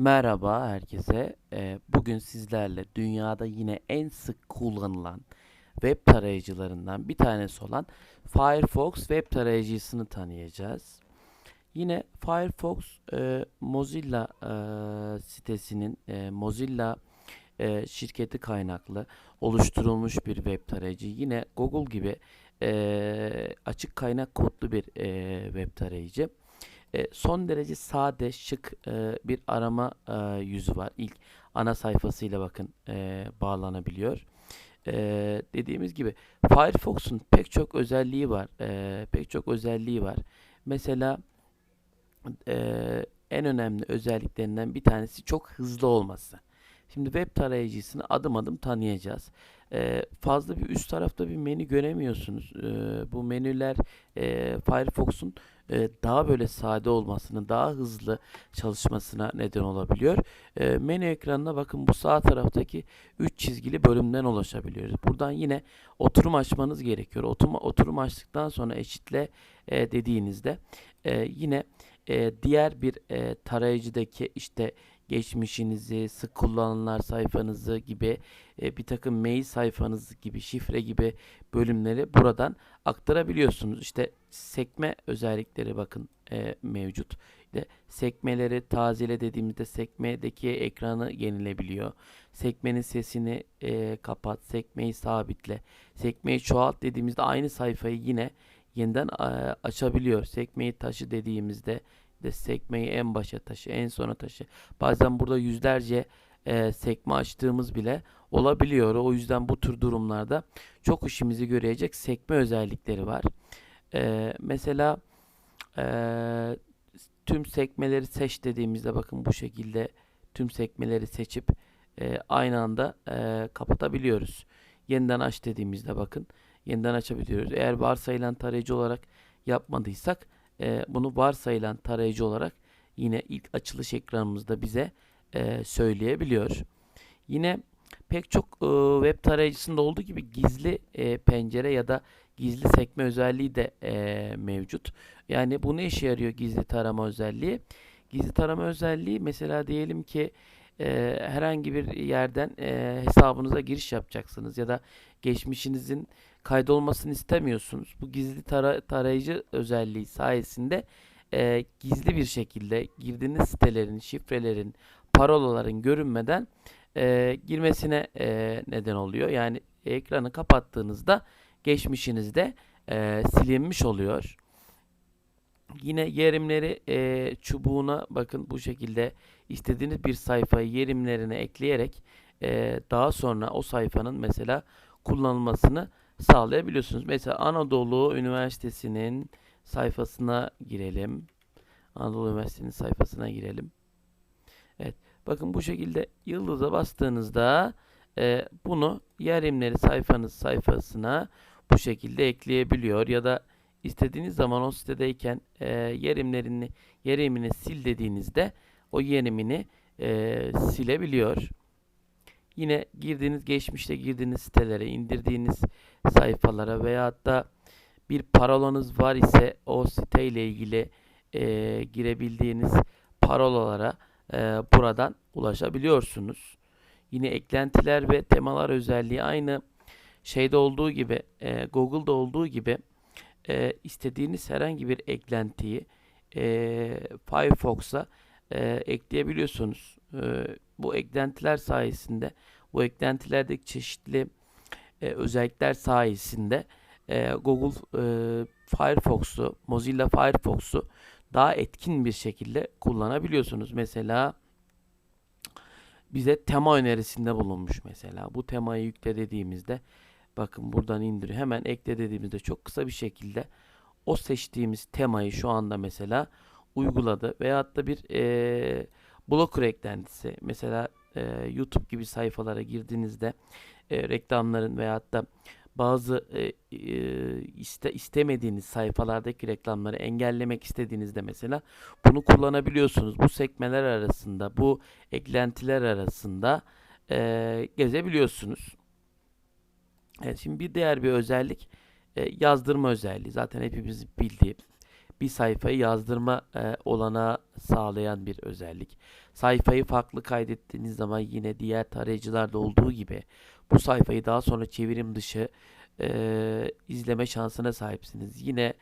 Merhaba herkese. Ee, bugün sizlerle dünyada yine en sık kullanılan web tarayıcılarından bir tanesi olan Firefox web tarayıcısını tanıyacağız. Yine Firefox e, Mozilla e, sitesinin e, Mozilla şirketi kaynaklı oluşturulmuş bir web tarayıcı. Yine Google gibi açık kaynak kodlu bir web tarayıcı. E, son derece sade, şık e, bir arama e, yüzü var. İlk ana sayfasıyla bakın bağlanabiliyor. Dediğimiz gibi Firefox'un pek çok özelliği var. Pek çok özelliği var. Mesela en önemli özelliklerinden bir tanesi çok hızlı olması. Şimdi web tarayıcısını adım adım tanıyacağız. Fazla bir üst tarafta bir menü göremiyorsunuz. Bu menüler Firefox'un daha böyle sade olmasını, daha hızlı çalışmasına neden olabiliyor. Menü ekranına bakın bu sağ taraftaki 3 çizgili bölümden ulaşabiliyoruz. Buradan yine oturum açmanız gerekiyor. Oturum, oturum açtıktan sonra eşitle dediğinizde yine diğer bir tarayıcıdaki işte geçmişinizi, sık kullanılanlar sayfanızı gibi e, bir takım mail sayfanız gibi, şifre gibi bölümleri buradan aktarabiliyorsunuz. İşte sekme özellikleri bakın e, mevcut. İşte sekmeleri tazele dediğimizde sekmedeki ekranı yenilebiliyor. Sekmenin sesini e, kapat, sekmeyi sabitle. Sekmeyi çoğalt dediğimizde aynı sayfayı yine yeniden e, açabiliyor. Sekmeyi taşı dediğimizde de sekmeyi en başa taşı, en sona taşı. Bazen burada yüzlerce e, sekme açtığımız bile olabiliyor. O yüzden bu tür durumlarda çok işimizi görecek sekme özellikleri var. E, mesela e, tüm sekmeleri seç dediğimizde bakın bu şekilde tüm sekmeleri seçip e, aynı anda e, kapatabiliyoruz. Yeniden aç dediğimizde bakın yeniden açabiliyoruz. Eğer varsayılan tarayıcı olarak yapmadıysak e, bunu varsayılan tarayıcı olarak yine ilk açılış ekranımızda bize e, söyleyebiliyor. Yine pek çok e, web tarayıcısında olduğu gibi gizli e, pencere ya da gizli sekme özelliği de mevcut. Yani bu ne işe yarıyor gizli tarama özelliği? Gizli tarama özelliği mesela diyelim ki e, herhangi bir yerden e, hesabınıza giriş yapacaksınız ya da geçmişinizin kaydolmasını istemiyorsunuz. Bu gizli tara tarayıcı özelliği sayesinde e, gizli bir şekilde girdiğiniz sitelerin, şifrelerin, parolaların görünmeden e, girmesine e, neden oluyor. Yani ekranı kapattığınızda geçmişinizde e, silinmiş oluyor. Yine yerimleri e, çubuğuna bakın bu şekilde istediğiniz bir sayfayı yerimlerine ekleyerek e, daha sonra o sayfanın mesela kullanılmasını sağlayabiliyorsunuz. Mesela Anadolu Üniversitesi'nin sayfasına girelim. Anadolu Üniversitesi'nin sayfasına girelim. Evet. Bakın bu şekilde yıldıza bastığınızda e, bunu yerimleri sayfanız sayfasına bu şekilde ekleyebiliyor ya da istediğiniz zaman o sitedeyken e, yerimlerini yerimini sil dediğinizde o yerimini e, silebiliyor. Yine girdiğiniz geçmişte girdiğiniz sitelere, indirdiğiniz sayfalara veya da bir parolanız var ise o site ile ilgili e, girebildiğiniz parolalara e, buradan ulaşabiliyorsunuz. Yine eklentiler ve temalar özelliği aynı şeyde olduğu gibi e, Google'da olduğu gibi e, istediğiniz herhangi bir eklentiyi e, Firefox'a e, ekleyebiliyorsunuz. E, bu eklentiler sayesinde bu eklentilerdeki çeşitli e, özellikler sayesinde e, Google e, Firefox'u, Mozilla Firefox'u daha etkin bir şekilde kullanabiliyorsunuz. Mesela bize tema önerisinde bulunmuş mesela. Bu temayı yükle dediğimizde bakın buradan indiriyor. Hemen ekle dediğimizde çok kısa bir şekilde o seçtiğimiz temayı şu anda mesela uyguladı. Veyahut da bir e, blocker eklentisi. Mesela e, YouTube gibi sayfalara girdiğinizde e, reklamların veyahut da bazı e, e, iste, istemediğiniz sayfalardaki reklamları engellemek istediğinizde mesela bunu kullanabiliyorsunuz. Bu sekmeler arasında, bu eklentiler arasında e, gezebiliyorsunuz. Evet, şimdi bir diğer bir özellik e, yazdırma özelliği. Zaten hepimiz bildiği bir sayfayı yazdırma e, olanağı sağlayan bir özellik. Sayfayı farklı kaydettiğiniz zaman yine diğer tarayıcılarda olduğu gibi bu sayfayı daha sonra çevirim dışı e, izleme şansına sahipsiniz. Yine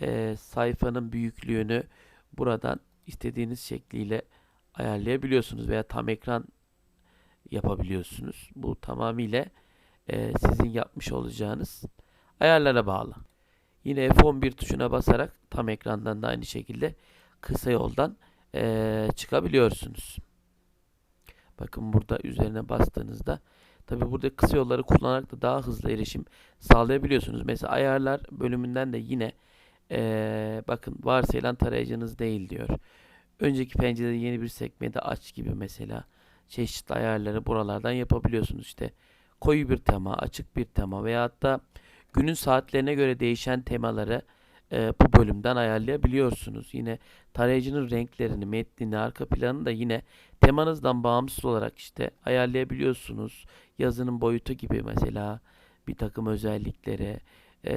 e, sayfanın büyüklüğünü buradan istediğiniz şekliyle ayarlayabiliyorsunuz veya tam ekran yapabiliyorsunuz. Bu tamamıyla e, sizin yapmış olacağınız ayarlara bağlı. Yine F11 tuşuna basarak tam ekrandan da aynı şekilde kısa yoldan e, çıkabiliyorsunuz. Bakın burada üzerine bastığınızda tabi burada kısa yolları kullanarak da daha hızlı erişim sağlayabiliyorsunuz. Mesela ayarlar bölümünden de yine e, bakın varsayılan tarayıcınız değil diyor. Önceki pencerede yeni bir sekmede aç gibi mesela çeşitli ayarları buralardan yapabiliyorsunuz. İşte koyu bir tema, açık bir tema veya hatta günün saatlerine göre değişen temaları e, bu bölümden ayarlayabiliyorsunuz. Yine tarayıcının renklerini, metnini, arka planını da yine temanızdan bağımsız olarak işte ayarlayabiliyorsunuz. Yazının boyutu gibi mesela bir takım özellikleri, e,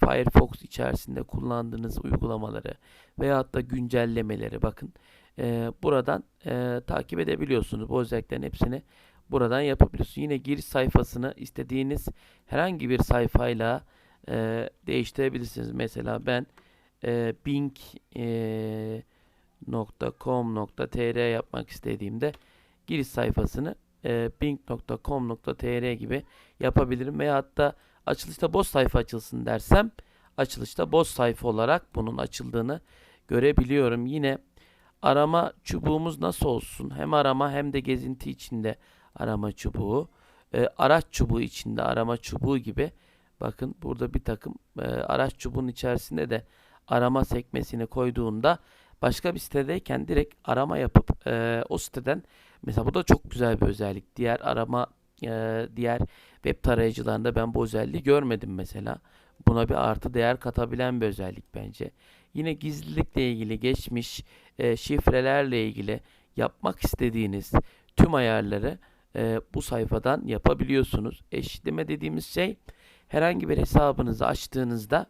Firefox içerisinde kullandığınız uygulamaları veyahut da güncellemeleri bakın e, buradan e, takip edebiliyorsunuz. Bu özelliklerin hepsini buradan yapabiliyorsunuz. Yine giriş sayfasını istediğiniz herhangi bir sayfayla e, değiştirebilirsiniz. Mesela ben e, bing.com.tr yapmak istediğimde giriş sayfasını e, bing.com.tr gibi yapabilirim veya hatta açılışta boş sayfa açılsın dersem açılışta boş sayfa olarak bunun açıldığını görebiliyorum. Yine arama çubuğumuz nasıl olsun? Hem arama hem de gezinti içinde arama çubuğu. E, araç çubuğu içinde arama çubuğu gibi. Bakın burada bir takım e, araç çubuğun içerisinde de arama sekmesini koyduğunda başka bir sitedeyken direkt arama yapıp e, o siteden mesela bu da çok güzel bir özellik. Diğer arama e, diğer web tarayıcılarında ben bu özelliği görmedim mesela. Buna bir artı değer katabilen bir özellik bence. Yine gizlilikle ilgili geçmiş e, şifrelerle ilgili yapmak istediğiniz tüm ayarları e, bu sayfadan yapabiliyorsunuz. Eşitleme dediğimiz şey herhangi bir hesabınızı açtığınızda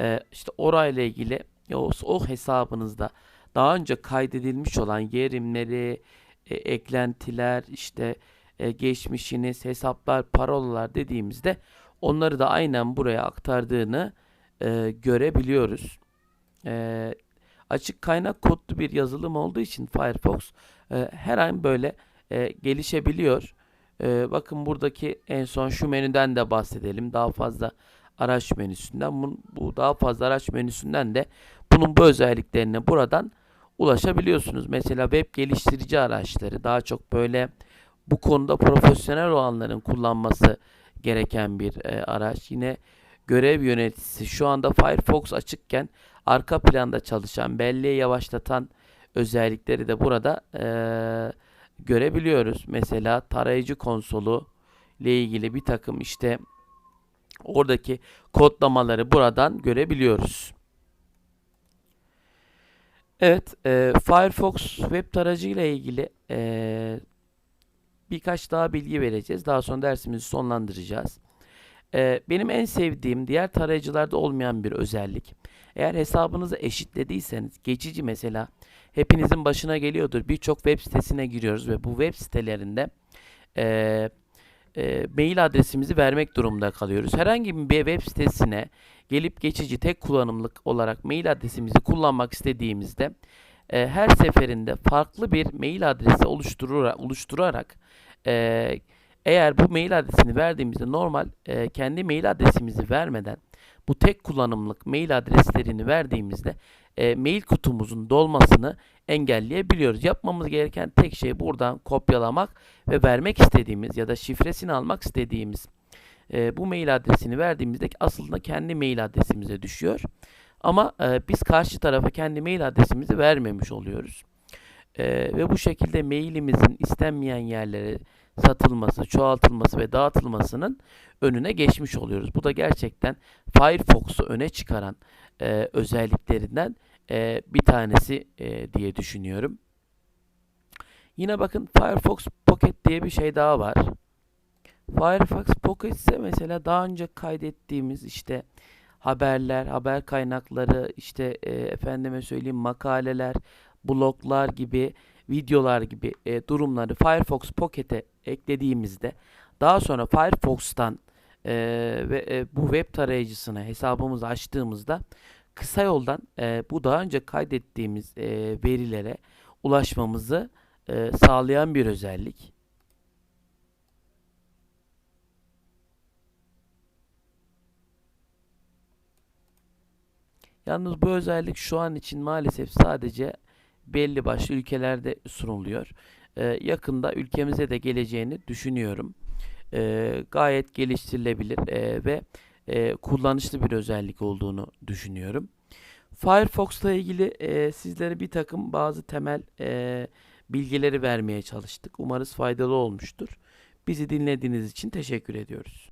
e, işte orayla ilgili o, o hesabınızda daha önce kaydedilmiş olan yerimleri, e, eklentiler, işte e, geçmişiniz, hesaplar, parolalar dediğimizde onları da aynen buraya aktardığını e, görebiliyoruz. E, açık kaynak kodlu bir yazılım olduğu için Firefox e, her an böyle e, gelişebiliyor. E, bakın buradaki en son şu menüden de bahsedelim. Daha fazla araç menüsünden bu, bu daha fazla araç menüsünden de bunun bu özelliklerine buradan ulaşabiliyorsunuz. Mesela web geliştirici araçları daha çok böyle bu konuda profesyonel olanların kullanması gereken bir e, araç. Yine görev yöneticisi şu anda Firefox açıkken arka planda çalışan, belleği yavaşlatan özellikleri de burada e, görebiliyoruz. Mesela tarayıcı konsolu ile ilgili bir takım işte oradaki kodlamaları buradan görebiliyoruz. Evet, e, Firefox web tarayıcı ile ilgili e, birkaç daha bilgi vereceğiz. Daha sonra dersimizi sonlandıracağız. E, benim en sevdiğim diğer tarayıcılarda olmayan bir özellik. Eğer hesabınızı eşitlediyseniz geçici mesela hepinizin başına geliyordur. Birçok web sitesine giriyoruz ve bu web sitelerinde e, e, mail adresimizi vermek durumunda kalıyoruz. Herhangi bir web sitesine gelip geçici tek kullanımlık olarak mail adresimizi kullanmak istediğimizde e, her seferinde farklı bir mail adresi oluşturarak, oluşturarak e, eğer bu mail adresini verdiğimizde normal e, kendi mail adresimizi vermeden bu tek kullanımlık mail adreslerini verdiğimizde e, mail kutumuzun dolmasını engelleyebiliyoruz. Yapmamız gereken tek şey buradan kopyalamak ve vermek istediğimiz ya da şifresini almak istediğimiz e, bu mail adresini verdiğimizde aslında kendi mail adresimize düşüyor. Ama e, biz karşı tarafa kendi mail adresimizi vermemiş oluyoruz. E, ve bu şekilde mailimizin istenmeyen yerlere satılması, çoğaltılması ve dağıtılmasının önüne geçmiş oluyoruz. Bu da gerçekten Firefox'u öne çıkaran e, özelliklerinden e, bir tanesi e, diye düşünüyorum. Yine bakın Firefox Pocket diye bir şey daha var. Firefox Pocket ise mesela daha önce kaydettiğimiz işte haberler, haber kaynakları, işte e, efendime söyleyeyim makaleler, bloglar gibi, videolar gibi e, durumları Firefox Pocket'e eklediğimizde daha sonra Firefox'tan e, ve e, bu web tarayıcısına hesabımızı açtığımızda kısa yoldan e, bu daha önce kaydettiğimiz e, verilere ulaşmamızı e, sağlayan bir özellik. Yalnız bu özellik şu an için maalesef sadece belli başlı ülkelerde sunuluyor. Ee, yakında ülkemize de geleceğini düşünüyorum. Ee, gayet geliştirilebilir e, ve e, kullanışlı bir özellik olduğunu düşünüyorum. Firefox'la ilgili e, sizlere bir takım bazı temel e, bilgileri vermeye çalıştık. Umarız faydalı olmuştur. Bizi dinlediğiniz için teşekkür ediyoruz.